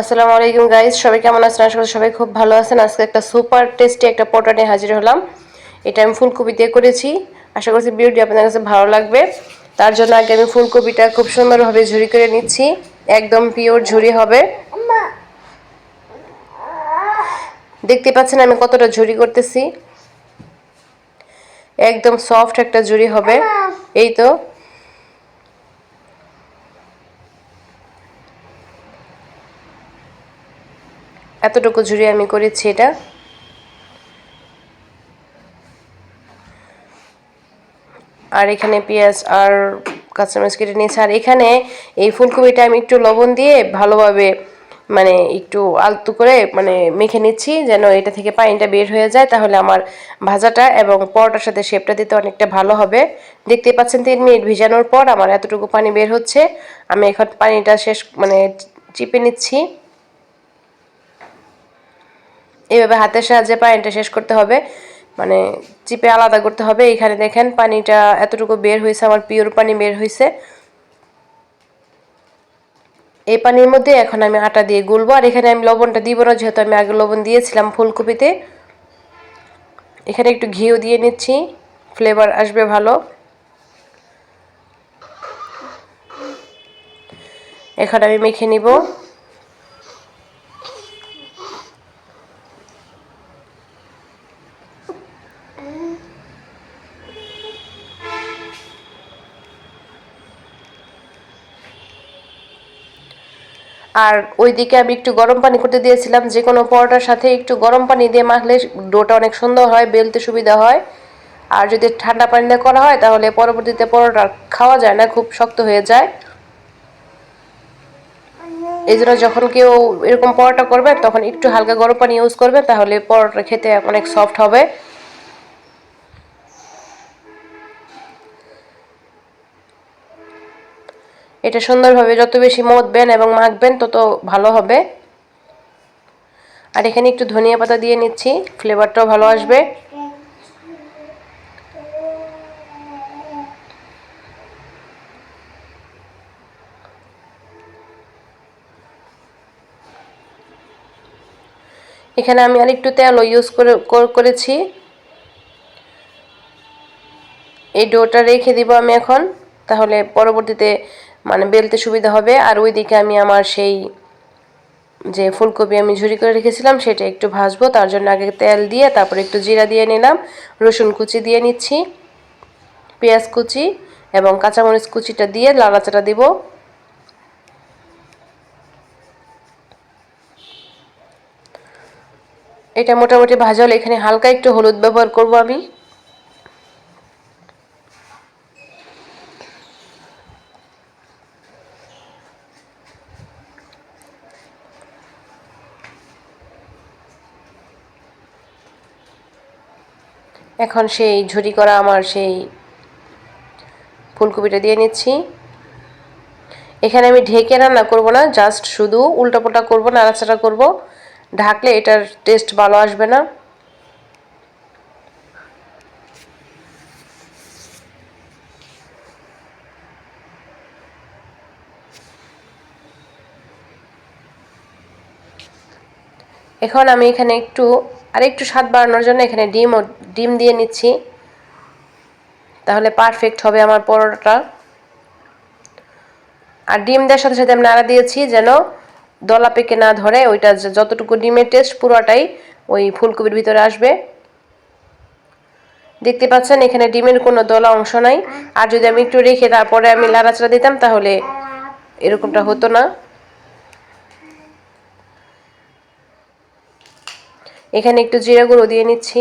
আসসালামু আলাইকুম গাইজ সবাই কেমন আছেন? আশা করি সবাই খুব ভালো আছেন। আজকে একটা সুপার টেস্টি একটা পটা নিয়ে হাজির হলাম। এটা আমি ফুলকপি দিয়ে করেছি। আশা করছি ভিডিওটি আপনাদের কাছে ভালো লাগবে। তার জন্য আগে আমি ফুলকপিটা খুব সুন্দরভাবে ঝুরি করে নিচ্ছি। একদম পিওর ঝুরি হবে। দেখতে পাচ্ছেন আমি কতটা ঝুরি করতেছি। একদম সফট একটা ঝুরি হবে। এই তো এতটুকু ঝুরি আমি করেছি এটা। আর এখানে পেঁয়াজ আর কাঁচামরিচ কেটে নিয়েছি। আর এখানে এই ফুলকপিটা আমি একটু লবণ দিয়ে ভালোভাবে মানে একটু আলতু করে মানে মেখে নিচ্ছি, যেন এটা থেকে পানিটা বের হয়ে যায়। তাহলে আমার ভাজাটা এবং পরোটার সাথে শেপটা দিতে অনেকটা ভালো হবে। দেখতে পাচ্ছেন তিন মিনিট ভিজানোর পর আমার এতটুকু পানি বের হচ্ছে। আমি এখন পানিটা শেষ মানে চিপে নিচ্ছি। এইভাবে হাতের সাহায্যে পানিটা শেষ করতে হবে। মানে চিপে আলাদা করতে হবে। এখানে দেখেন পানিটা এতটুকু বের হয়েছে আমার পিওর পানি বের হয়েছে এই পানির মধ্যে এখন আমি আটা দিয়ে গুলবো। আর এখানে আমি লবণটা দিব না, যেহেতু আমি আগে লবণ দিয়েছিলাম ফুলকপিতে। এখানে একটু ঘিও দিয়ে নিচ্ছি, ফ্লেভার আসবে ভালো। এখন আমি মেখে নিব। আর ওইদিকে আমি একটু গরম পানি করতে দিয়েছিলাম, যে কোনো পরোটার সাথে একটু গরম পানি দিয়ে মাখলে ডোটা অনেক সুন্দর হয়, বেলতে সুবিধা হয়। আর যদি ঠান্ডা পানি দিয়ে করা হয়, তাহলে পরবর্তীতে পরোটা খাওয়া যায় না, খুব শক্ত হয়ে যায়। এই জন্য যখন কেউ এরকম পরোটা করবে, তখন একটু হালকা গরম পানি ইউজ করবে, তাহলে পরোটা খেতে অনেক সফট হবে। এটা সুন্দরভাবে যত বেশি মদবেন এবং মাখবেন, তত ভালো হবে। আর এখানে একটু ধনিয়া পাতা দিয়ে নিচ্ছি, ফ্লেভারটাও ভালো আসবে। এখানে আমি আর একটু তেলও ইউজ করে, করেছি। এই ডোটা রেখে দিব আমি এখন। তাহলে পরবর্তীতে মানে বেলতে সুবিধা হবে। আর ওইদিকে আমি আমার সেই যে ফুলকপি আমি ঝুরি করে রেখেছিলাম, সেটা একটু ভাজবো। তার জন্য আগে তেল দিয়ে তারপর একটু জিরা দিয়ে নিলাম। রসুন কুচি দিয়ে নিচ্ছি, পেঁয়াজ কুচি এবং কাঁচামরিচ কুচিটা দিয়ে লালাচাটা দিব। এটা মোটামুটি ভাজা হলে এখানে হালকা একটু হলুদ ব্যবহার করব আমি। এখন সেই ঝুরি করা আমার সেই ফুলকপিটা দিয়ে নিচ্ছি। এখানে আমি ঢেকে রান্না করব না জাস্ট শুধু উল্টাপাল্টা করব, নাড়াচাড়া করব। ঢাকলে এটার টেস্ট ভালো আসবে না। এখন আমি এখানে একটু আর একটু স্বাদ বাড়ানোর জন্য এখানে ডিম ডিম দিয়ে নিচ্ছি। তাহলে পারফেক্ট হবে আমার পরোটাটা আর ডিম দেওয়ার সাথে সাথে আমি নাড়া দিয়েছি যেন দলা পেকে না ধরে, ওইটা যতটুকু ডিমের টেস্ট পুরোটাই ওই ফুলকপির ভিতরে আসবে। দেখতে পাচ্ছেন, এখানে ডিমের কোনো দলা অংশ নাই। আর যদি আমি একটু রেখে তারপরে আমি লাড়াচাড়া দিতাম, তাহলে এরকমটা হতো না। এখানে একটু জিরা গুঁড়ো দিয়ে নিচ্ছি।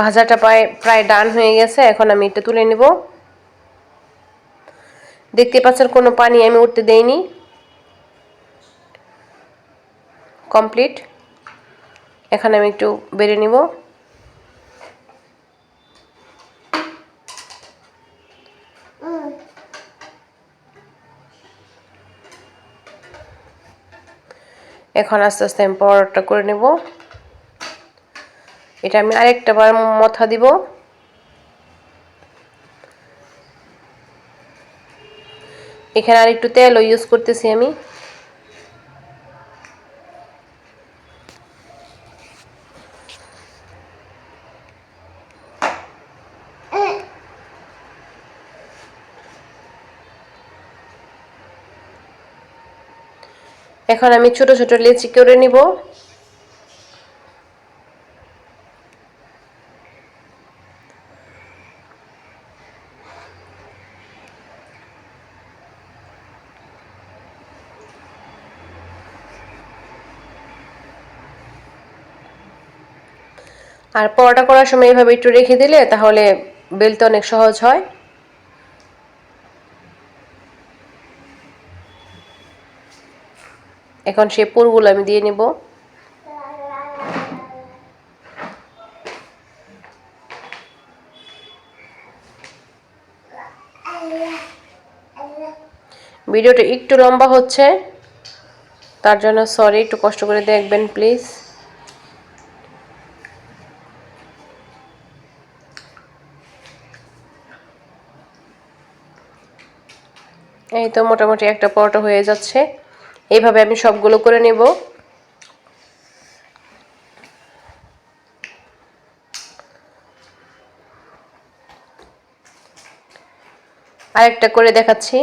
ভাজাটা প্রায় প্রায় ডান হয়ে গেছে, এখন আমি এটা তুলে নেব। দেখতে পাচ্ছেন কোনো পানি আমি উঠতে দেইনি। কমপ্লিট। এখন আমি একটু বেড়ে নিব। এখন আস্তে আস্তে আমি পরোটা করে নেব। এটা আমি আরেকটা বার মথা দিব। এখানে আর একটু তেলও ইউজ করতেছি আমি। এখন আমি ছোট ছোট লেচি করে নিব। আর পরোটা করার সময় এভাবে একটু রেখে দিলে তাহলে বেলতে অনেক সহজ হয়। এখন সে পুরগুলো আমি দিয়ে নিব। ভিডিওটা একটু লম্বা হচ্ছে, তার জন্য সরি একটু কষ্ট করে দেখবেন প্লিজ এই তো মোটামুটি একটা পরোটা হয়ে যাচ্ছে। এইভাবে আমি সবগুলো করে নেব। আরেকটা করে দেখাচ্ছি।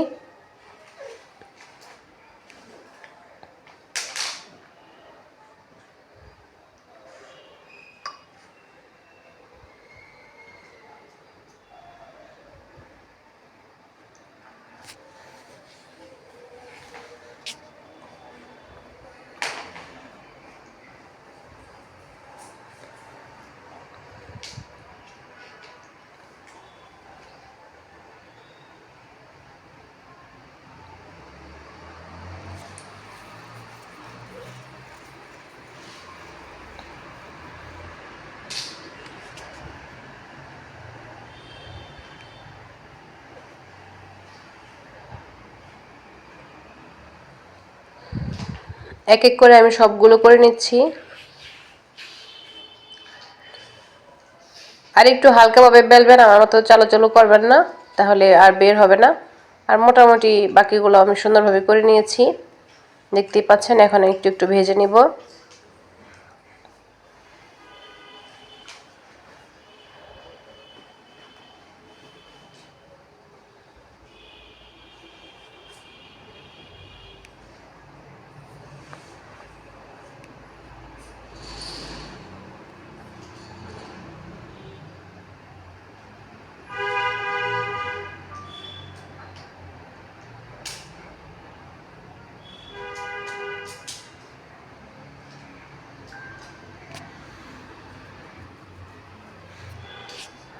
এক এক করে আমি সবগুলো করে নিচ্ছি। আর একটু হালকাভাবে বেলবেন, আমার মতো চালো চালো করবেন না, তাহলে আর বের হবে না। আর মোটামুটি বাকিগুলো আমি সুন্দরভাবে করে নিয়েছি। দেখতেই পাচ্ছেন, এখন একটু একটু ভেজে নিব।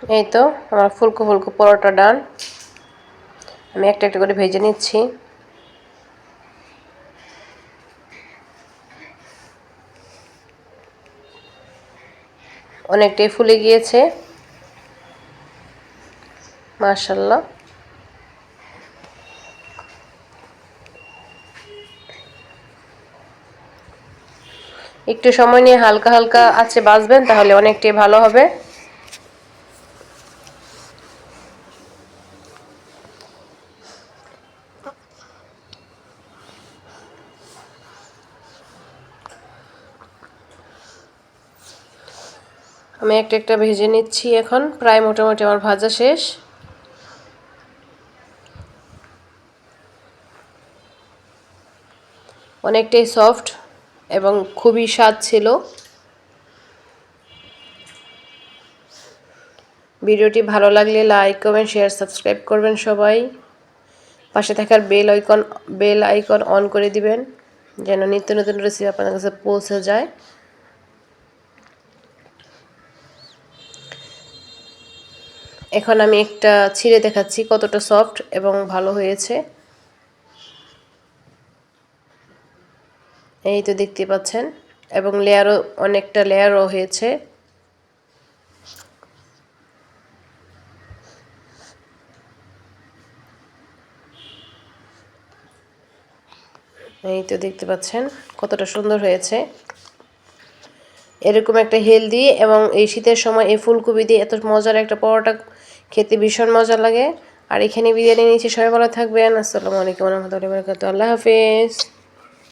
এই তো, আমার ফুলকো ফুলকো পরোটা ডান আমি একটা একটা করে ভেজে নিচ্ছি। অনেকটাই ফুলে গিয়েছে। মার্শাল্লাহ একটু সময় নিয়ে হালকা হালকা আছে, বাঁচবেন, তাহলে অনেকটাই ভালো হবে। আমি একটা একটা ভেজে নিচ্ছি এখন। প্রায় মোটামুটি আমার ভাজা শেষ। অনেকটাই সফট এবং খুবই স্বাদ ছিল। ভিডিওটি ভালো লাগলে লাইক, কমেন্ট, শেয়ার, সাবস্ক্রাইব করবেন সবাই। পাশে থাকার bell icon bell icon on করে দিবেন, যেন নিত্য নতুন রেসিপি আপনাদের কাছে পৌঁছে যায়। এখন আমি একটা ছিঁড়ে দেখাচ্ছি কতটা সফট এবং ভালো হয়েছে। এই তো দেখতে পাচ্ছেন, এবং লেয়ারও, অনেকটা লেয়ারও হয়েছে। এই তো দেখতে পাচ্ছেন, কতটা সুন্দর হয়েছে। এরকম একটা হেলদি এবং এই শীতের সময় এই ফুলকপি দিয়ে এত মজার একটা পরোটা খেতে ভীষণ মজা লাগে। আর এখানে বিরিয়ানি নিয়েছি, সবাই ভালো থাকবেন। আসসালামু আলাইকুম রহমতুল্লাহ আল্লাহ হাফেজ।